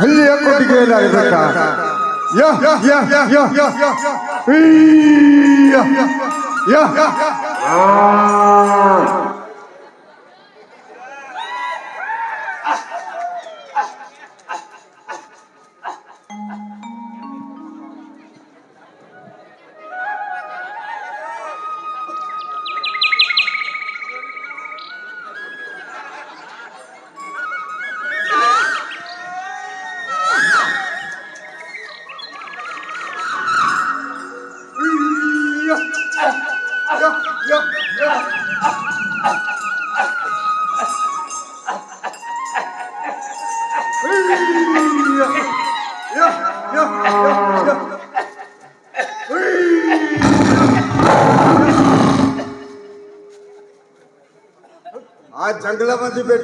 हल्ली या कोटी गेला रे बेटा या या या या या या या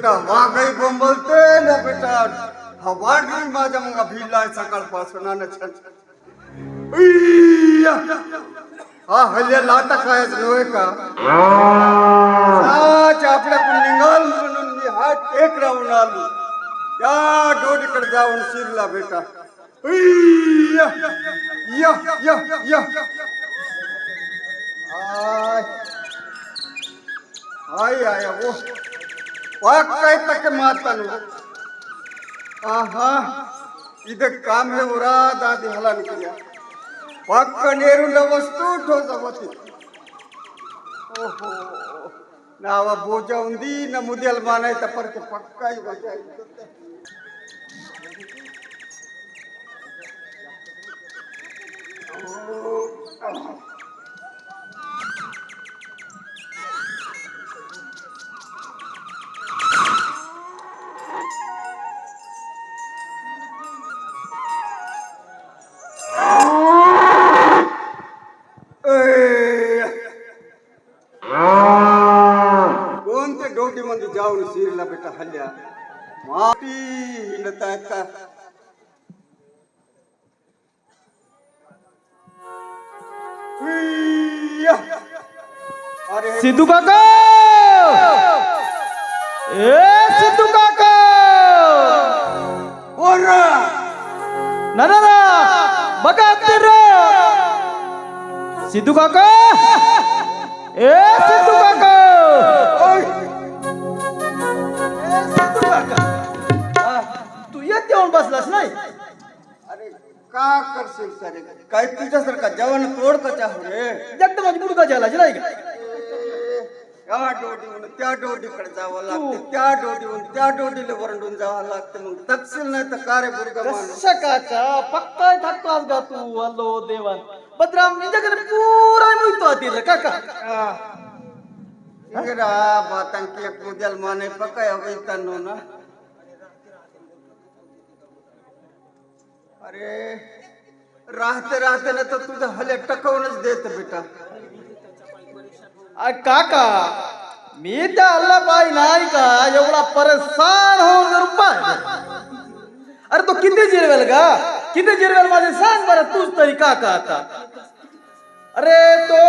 बेटा वाघही बोंबलते ना बेटा? हा वाघही माझ्या मग भिलाय सकाळपासून आणि छान. छान. हा हल्ले लाटा खायच नव्हे का? आपल्याकडून निघाल म्हणून मी हा टेक राहून आलो. या डोडीकडे जाऊन शिरला बेटा. या या या आय आय आय ओ! ವಾಕ್ಕಾಯ್ತಕ್ಕೆ ಮಾತನು ಆಹಾ ಇದಕ್ಕೆ ಕಾಮೆ ಉರಾದಾದಿ ಹಲನಿಕೆಯ ವಾಕ್ಕ ನೇರುಳ್ಳ ವಸ್ತು ಠೋಸವತಿ ಓಹೋ, ನಾವ ಭೋಜ ಉಂದಿ ನಮ್ಮ ಮುದಿಯಲ್ಲಿ ಮಾನಾಯ್ತ ಪರಕೆ ಪಕ್ಕ ಇವಾಗ बघा तर सिद्धू काका. ए सिद्धू काका. तू येत येऊन बसलास नाही? अरे का करशील सारे? काय तुझ्यासारखा जवान तोड कचा हो रे एकदम माझी मुलगा झाला नाही का? या डोडीहून त्या डोडीकडे जावं लागते त्या डोडीहून त्या डोडीला वरंडून जावं लागतं. मग तपशील नाही तर का रे बुरगा माणूस. काका पक्का थकतास का तू. हल्लो देवान. बदराम निजकडे पुरा मिळतो तिला काका इंगरा बातांकी एक मुद्याल माने पकाय अवैतानो ना? अरे राहते राहते ना तर तुझं हले टकवूनच देत बेटा. आ, काका मी त्या अल्ला बाई नाही का? एवढा परेशान होऊन जर पाय अरे तो किती जिरवेल का? किती जिरवेल माझे? सांग बरं तूच तरी काका आता. अरे तो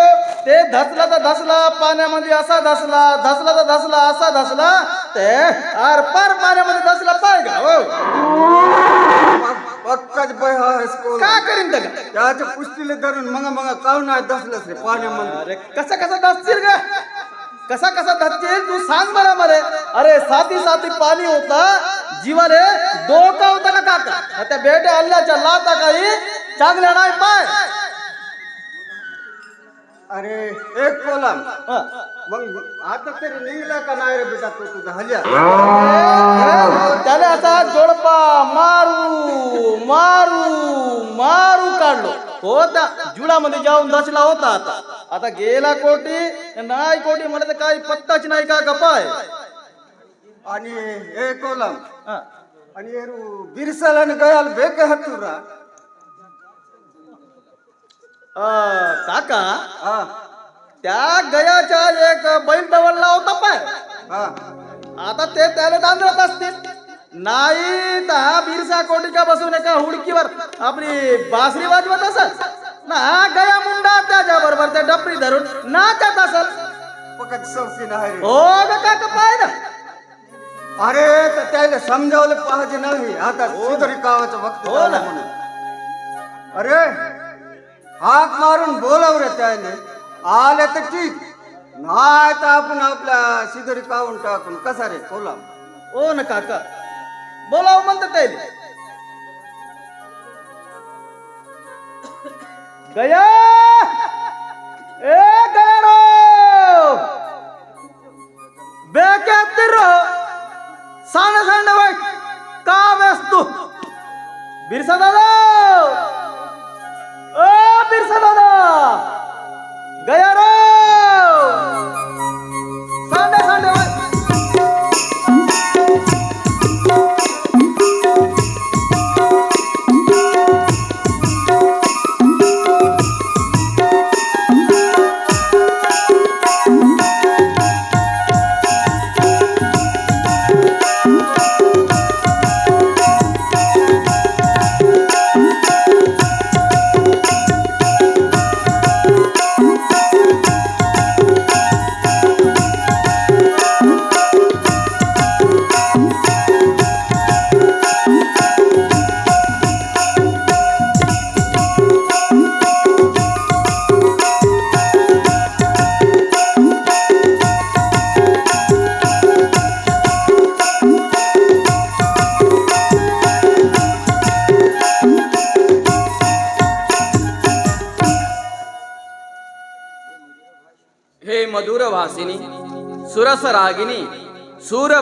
ते धसला तर धसला पाण्यामध्ये असा धसला धसला तर धसला असा धसला ते आर पार पाण्यामध्ये धसला पाय का हो पक्काच बाय हा स्कूल का करीन त्या त्याच्या पुष्टीले धरून मग मग काव नाही दसलंच रे? पाण्यामध्ये अरे कसा कसा धसतील का कसा कसा धसतील तू सांग बरं मरे अरे साथी साथी पाणी होता जीवाले धोका होता का काका? त्या बेटे अल्ल्याच्या लाता काही चांगल्या नाही पाय. अरे एक कोलाम. हा. मग आता तरी निघला का नाही रे बेटा तू तुझा? हल्या त्याने असा जोडपा मारू मारू मारू काढलो. होता जुडामध्ये जाऊन दसला होता आता. आता गेला कोटी नाही कोटी मला तर काही पत्ताच नाही का गपाय आणि हे कोलाम. हा. आणि एरू बिरसाला गयाल बेके हत्तुरा अ, काका? हा. त्या गयाच्या एक बैल डवलला होता पाय. हा. आता ते त्याला दांडत असतील. नाही तर हा बिरसा कोटिका बसून एका हुडकीवर आपली बासरी वाजवत असत ना गया मुंडा त्याच्या बरोबर त्या डपरी धरून नाचत फक्त शौकीन आहे रे. हो ग काका पाय ना. अरे तर त्याला समजावलं पाहिजे नाही. आता सुधरी कावाचं भक्त हो ना. अरे हाक मारून बोलाव रे त्याने. आले तर ठीक. नाही तर आपण आपल्या शिदरी पाहून टाकून कसा रे? बोला. ओ न काका बोलाव म्हणतात त्याले. गया!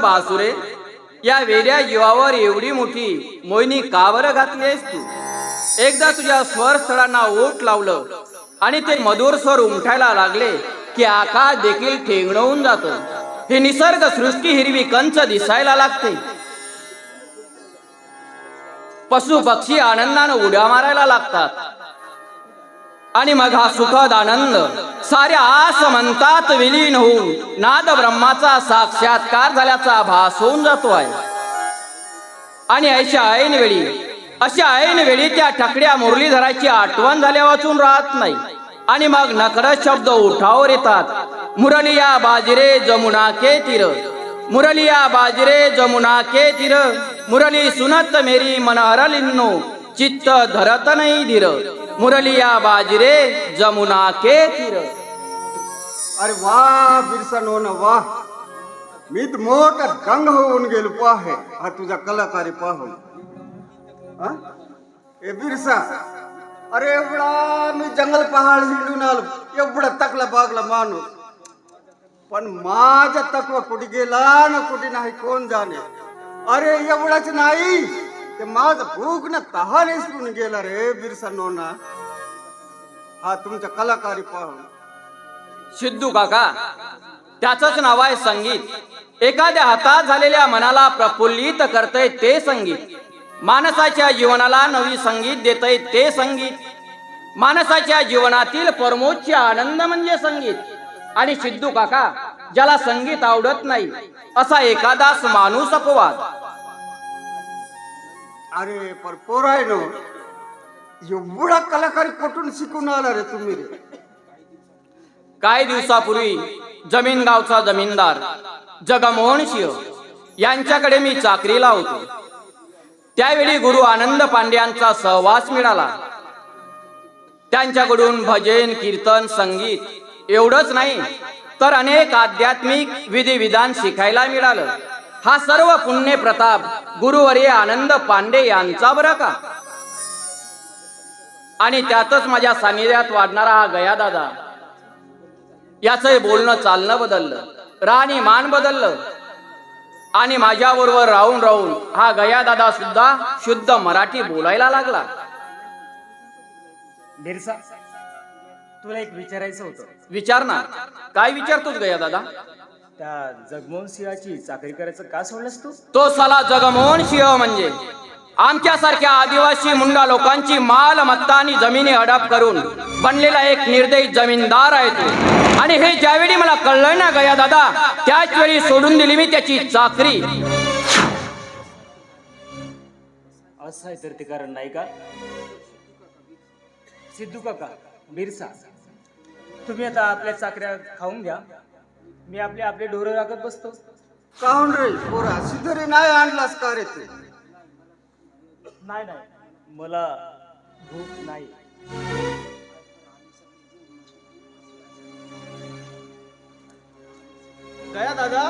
बासुरे या वेड्या जीवावर एवढी मोठी मोहिनी कावर घातली आहेस तू? एकदा तुझ्या स्वर स्थळांना ओट लावलं आणि ते मधुर स्वर उमठायला लागले की आकाश देखील ठेंगणवून जात. हे निसर्ग सृष्टी हिरवी कंच दिसायला लागते. पशु पक्षी आनंदानं उड्या मारायला लागतात. आणि मग हा सुखद आनंद साऱ्या आसमंतात विलीन होऊन. नाद ब्रह्माचा साक्षात्कार झाल्याचा भास होऊन जातो आहे. आणि अशा ऐन वेळी अशा ऐन वेळी त्या ठकड्या मुरलीधराची आठवण झाल्या वाचून राहत नाही. आणि मग नकळत शब्द उठावर येतात. मुरलिया बाजरे जमुना के तीर. मुरलिया बाजरे जमुना के तीर. मुरली सुनत मेरी मनहरलिन्नो चित्त धरत नाही धीर. मुरलिया बाजरे जमुना के तीर. अरे वा बिरसा न वा. मी तर मोठा दंग होऊन गेलो पाहे हा तुझा कलाकारी पाहून हा? ए बिरसा. अरे एवढा मी जंगल पहाड हिंडून आलो. एवढा तकला बागला माणूस. पण माझा तकवा कुठे गेला ना कुठे नाही कोण जाणे? अरे एवढाच नाही. ते माझ भूक ना तहान विसरून गेला रे बिरसा नोना. हा तुमचा कलाकारी पाहून. सिद्धू काका त्याच नाव आहे संगीत. एखाद्या हातात झालेल्या मनाला प्रफुल्लित करतय ते संगीत. माणसाच्या जीवनाला नवी संगीत देतय ते संगीत. माणसाच्या जीवनातील परमोच्च आनंद म्हणजे संगीत. आणि सिद्धू काका ज्याला संगीत आवडत नाही असा एखादाच माणूस अपवाद. अरे पर पोराय नो एवढा कलाकारी कुठून शिकून आला रे तुम्ही रे. काही दिवसापूर्वी जमीन गावचा जमीनदार जगमोहन सिंह यांच्याकडे मी चाकरीला होतो त्यावेळी गुरु आनंद पांड्यांचा सहवास मिळाला. त्यांच्याकडून भजन कीर्तन संगीत एवढंच नाही तर अनेक आध्यात्मिक विधी विधान शिकायला मिळालं. हा सर्व पुण्य प्रताप गुरुवर्य आनंद पांडे यांचा बरं का? आणि त्यातच माझ्या सानिध्यात वाढणारा हा गया दादा याचं बोलणं चालणं बदललं राणी मान बदललं. आणि माझ्या बरोबर राहून राहून हा गया दादा सुद्धा शुद्ध मराठी बोलायला लागला. बिरसा तुला एक विचारायचं होतं. विचार ना. काय विचारतोस गया दादा त्या जगमोहन सिंहाची चाकरी करायचं का सोडलंस तू? तो साला जगमोहन सिंह म्हणजे. आमच्यासारख्या आदिवासी मुंडा लोकांची मालमत्ता आणि जमिनी हडप करून बनलेला एक निर्दयी जमीनदार आहे तो. आणि हे ज्यावेळी मला कळलंय ना गया दादा त्याच वेळी सोडून दिली मी त्याची चाकरी. असं आहे तर ते कारण नाही का? सिद्धू काका बिरसा तुम्ही आता आपल्या चाकऱ्या खाऊन घ्या. मी आपले आपले ढोरं राखत बसतो. काहून रे? पोरा सिद्धरी नाही आणलास का रे तू? नाही नाही. मला भूक नाही. गया दादा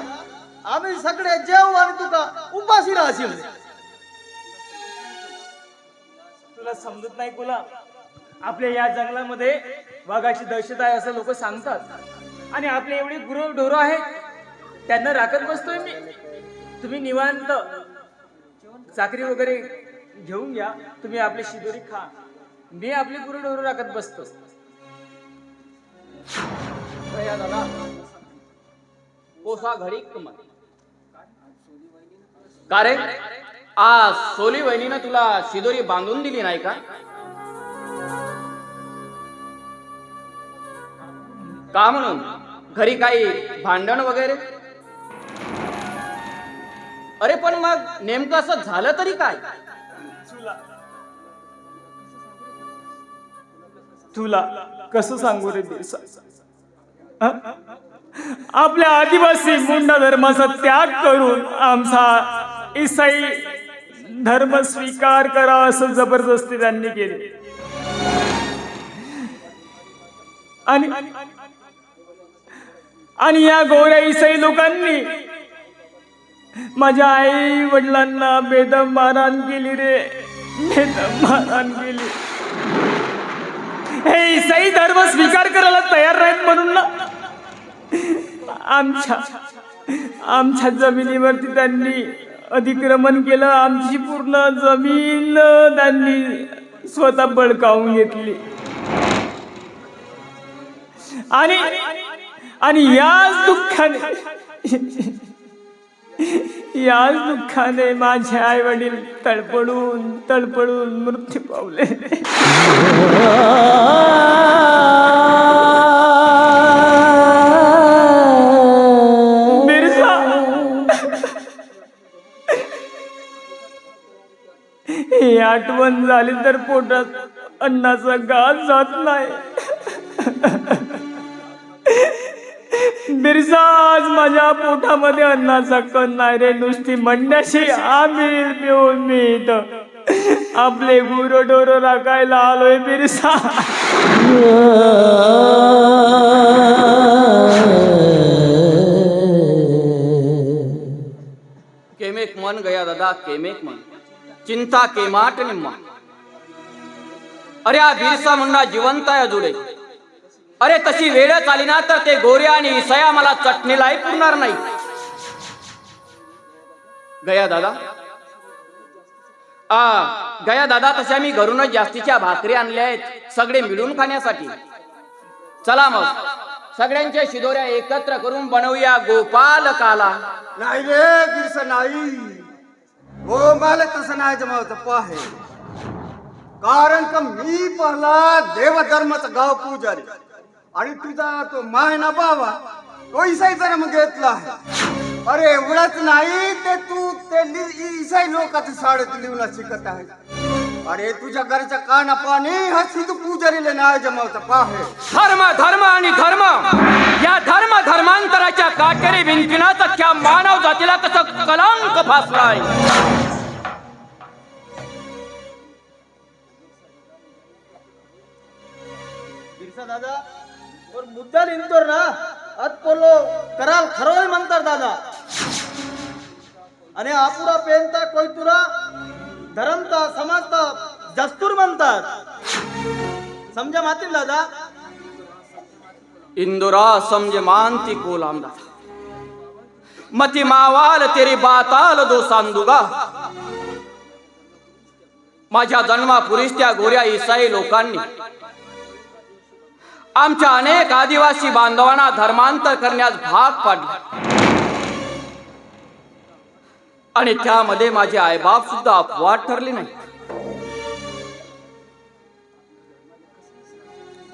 आम्ही सगळे जेव आणि तुका उपाशी राहशील तुला समजत नाही तुला आपल्या या जंगलामध्ये वाघाची दहशत आहे असं लोक सांगतात. आणि आपले एवढे गुरु ढोरं आहेत त्यांना राखत बसतोय मी. तुम्ही निवांत चाकरी वगैरे घेऊन घ्या तुम्ही आपली शिदोरी खा. मी आपले गुरु ढोर राखत बसतो कोसा घडी का रे? आज सोली वहिनीनं तुला शिदोरी बांधून दिली नाही का? का म्हणून? घरी काही भांडण वगैरे? अरे पण मग नेमकं असं झालं तरी काय? तुला. कसं सांगू रे आपल्या आदिवासी मुंडा धर्माचा त्याग करून आमचा ईसाई धर्म स्वीकार करा असं जबरदस्ती त्यांनी केली. आणि आणि या गोऱ्या ईसाई लोकांनी माझ्या आई वडिलांना बेदम मारहाण केली रे. बेदम मारहाण केली. हे ईसाई धर्म स्वीकार करायला तयार नाहीत म्हणून ना. आमच्या आमच्या जमिनीवरती त्यांनी अतिक्रमण केलं. आमची पूर्ण जमीन त्यांनी स्वतः बळकावून घेतली. आणि आणि याच दुःखाने याच दुःखाने माझे आई वडील तळपडून तळपडून मृत्यू पावले. ही आठवण झाली तर पोटात अन्नाचा गाज जात नाही. बिरसा आज माझ्या पोटामध्ये अन्नाचा कण नाही रे. नुसती म्हणण्याशी आम्ही पिऊन मी इथं आपले गुरडोर राखायला आलोय बिरसा केमेक मन गया दादा केमेक मन. चिंता केमाट निम्मा. अरे हा बिरसा मुंडा जिवंत आहे जुडे अरे तशी वेळ आली ना तर ते गोऱ्या आणि इसया मला चटणीलाही पुरणार नाही. गया दादा. आ गया दादा तशा मी घरूनच जास्तीच्या भाकरी आणल्या आहेत सगळे मिळून खाण्यासाठी. चला मग सगळ्यांच्या शिदोऱ्या एकत्र करून बनवूया गोपाल काला. नाही रे बिरसा नाही. हो मला तसं नाही जमावतं पाहे. कारण का मी पहिला देवधर्माचा गाव पुजारी. आणि तुझा तो माय ना बाबा तो इसाई धर्म घेतला आहे. अरे एवढंच नाही ते तू ते लि- इसाई लोकांचं शाळेत लिहून शिकत आहे. अरे तुझ्या घरच्या काना पाणी हा सिद्धू पुजारीला नाही जमावतं पाहे धर्म धर्म आणि धर्म. या धर्म धर्मांतराच्या काटेरी भिंतीनाच अख्ख्या मानव जातीला कसं कलंक फासलाय. बिरसा दादा और मुद्दा निंतोर ना अत पोलो कराल खरोय म्हणतात दादा। आणि आपुरा पेनता कोयतुरा धरमता समाजता जस्तूर म्हणतात समजा मातील दादा? इंदुरा समझे मानती कोलाम दादा। मती मावाल तेरी बाताल दो सांदुगा। माझ्या जन्मापुरीच त्या गोऱ्या ईसाई लोकांनी आमच्या अनेक आदिवासी बांधवांना धर्मांतर करण्यास भाग पाडले. आणि त्यामध्ये माझे आईबाप सुद्धा अपवाद ठरले नाही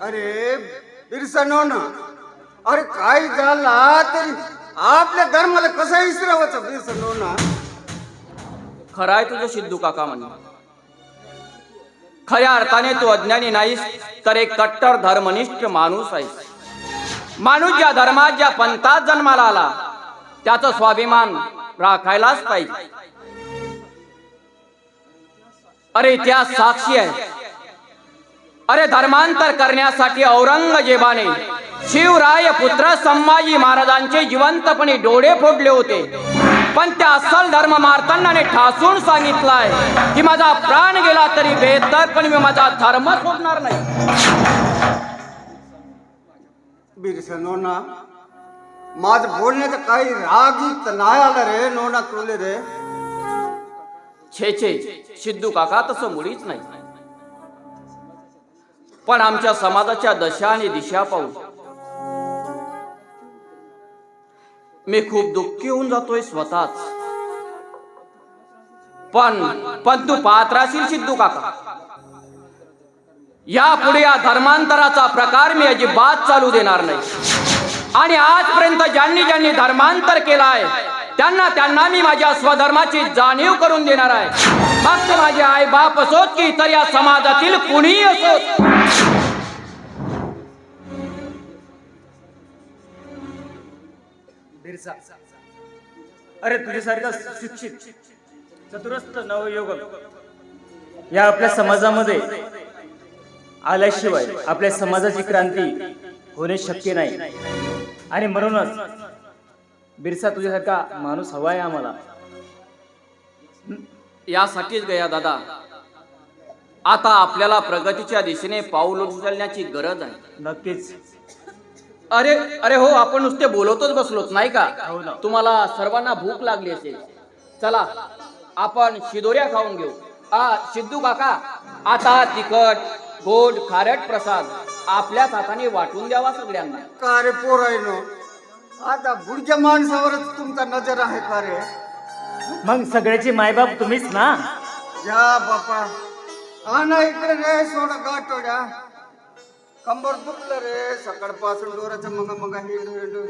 अरे बिरसा ना. अरे काय झाला तरी आपल्या धर्माला कसं इसरावाचं बिरसा ना? खरं आहे तुझं सिद्धू काका म्हणे खऱ्या अर्थाने तू अज्ञानी नाहीस तर एक कट्टर धर्मनिष्ठ माणूस आहेस. माणूस ज्या धर्मात ज्या पंथात जन्माला आला त्याचा स्वाभिमान राखायलाच पाहिजे. अरे इतिहास साक्षी आहे. अरे धर्मांतर करण्यासाठी औरंगजेबाने शिवराय पुत्र संभाजी महाराजांचे जिवंतपणे डोळे फोडले होते. पण त्या अस्सल धर्म मार्तंडाने ठासून सांगितलाय की माझा प्राण गेला तरी बेहतर पण मी माझा धर्म सोडणार नाही. नोना माझ बोलण्याचं काही रागीत नाही आलं रे नोना तुले रे. छे छे सिद्धू काका तसं मुळीच नाही. पण आमच्या समाजाच्या दशा आणि दिशा पाहू. मी खूप दुःखी होऊन जातोय स्वतःच. पण पण तू पाहत सिद्धू काका. यापुढे या धर्मांतराचा प्रकार मी अजिबात चालू देणार नाही. आणि आजपर्यंत ज्यांनी ज्यांनी धर्मांतर केला आहे त्यांना त्यांना मी माझ्या स्वधर्माची जाणीव करून देणार आहे. मग ते माझे आई बाप असोत की इतर या समाजातील कुणीही असोत. अरे तुझ्यासारखा शिक्षित चतुरस्थ नवयोग या आपल्या समाजामध्ये आल्याशिवाय आपल्या समाजाची क्रांती होणे शक्य नाही. आणि म्हणूनच बिरसा तुझ्यासारखा माणूस हवा आहे आम्हाला. यासाठीच गया दादा. आता आपल्याला प्रगतीच्या दिशेने पाऊल उचलण्याची गरज आहे. नक्कीच. अरे अरे हो आपण नुसते बोलतच बसलोत नाही का? हो. तुम्हाला सर्वांना भूक लागली असेल. चला आपण शिदोऱ्या खाऊन घेऊ. आ सिद्धू काका आता तिखट गोड खारट प्रसाद आपल्याच हाताने वाटून द्यावा सगळ्यांना. का रे पोरायनो आता बुडक्या माणसावरच तुमचा नजर आहे का रे? मग सगळ्याचे मायबाप तुम्हीच ना? या बापा. हा ना इकडे रे सोडा गाठोड्या. कंबर दुखलं रे सकाळपासून डोराचं मग मग हिंडू हिंडू.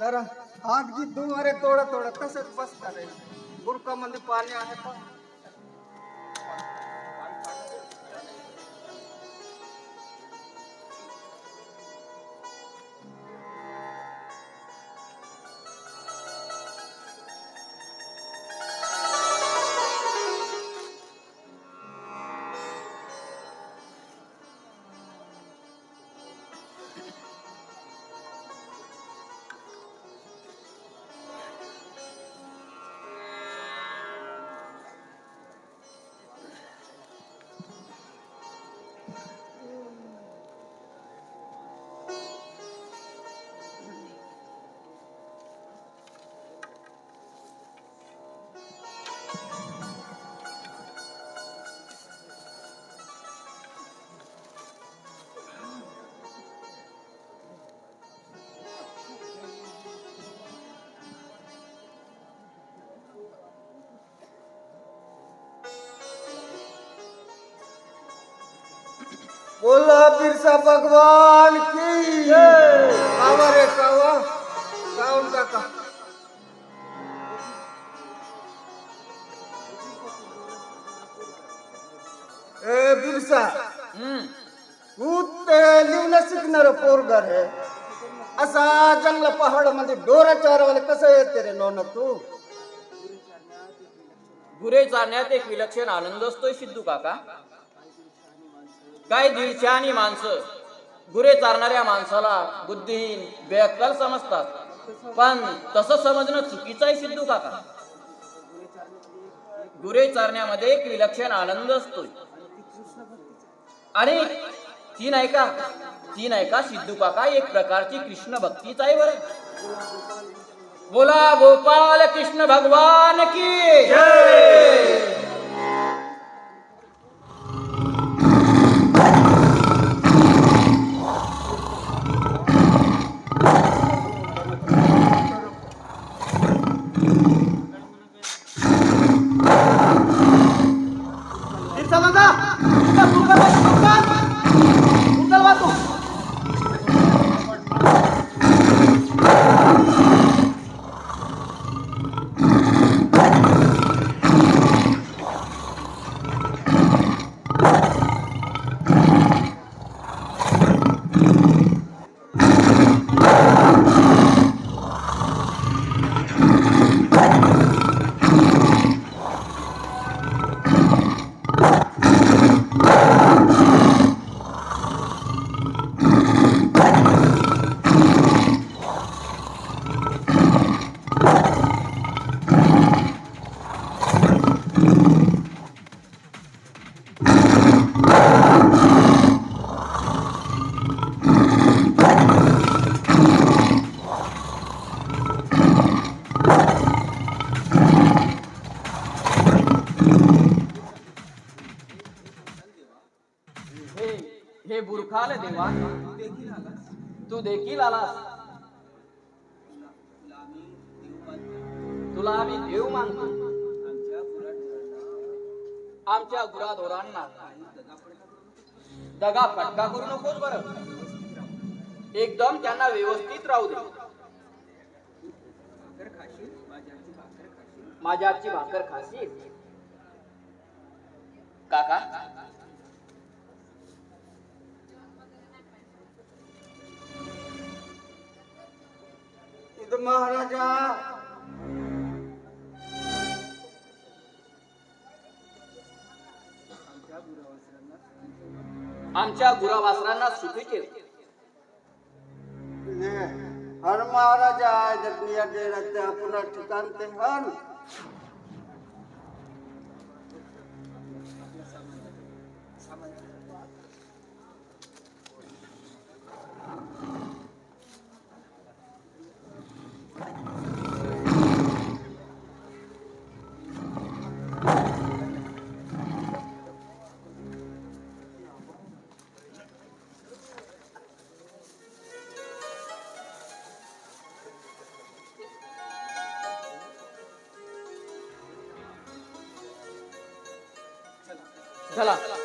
जरा हात घे तू अरे थोडं थोडं तसंच बसता रे. बुरकामध्ये पाणी आहे का? बोला बिरसा भगवान की कावा रे कावा टाका ए बिरसा। तू ते लिहणं शिकणार पोरगा रे. असा जंगल पहाडमध्ये डोरा चारवाले कसं येते रे नोन तू? गुरे चालण्यात एक विलक्षण आनंद असतोय सिद्धू काका. काय दीडशे माणसं. गुरे चारणाऱ्या माणसाला बुद्धिहीन बेअक्कल समजतात. पण तसं समजणं चुकीचं आहे सिद्धू काका. गुरे चारण्यामध्ये एक विलक्षण आनंद असतोय. आणि ती नाही का? ती नाही का सिद्धू काका एक प्रकारची कृष्ण भक्तीच आहे बरं. बोला गोपाल कृष्ण भगवान की बिरसा दादा उचल, उचल, उचल. उचल बा तू. हे बुरखाल देवा तू देखील आलास तुला आम्ही देव मानतो. आमच्या गुराधोरांना दगा फटका करू नकोस बर. एकदम त्यांना व्यवस्थित राहू दे. माझ्या आजची भाकर खाशील? काका? तिथं महाराजा। आमच्या गुरावासरांना सुखी ठेव हर महाराजा आहे जगनिया डेराचे आपला ठिकाण ते हर चला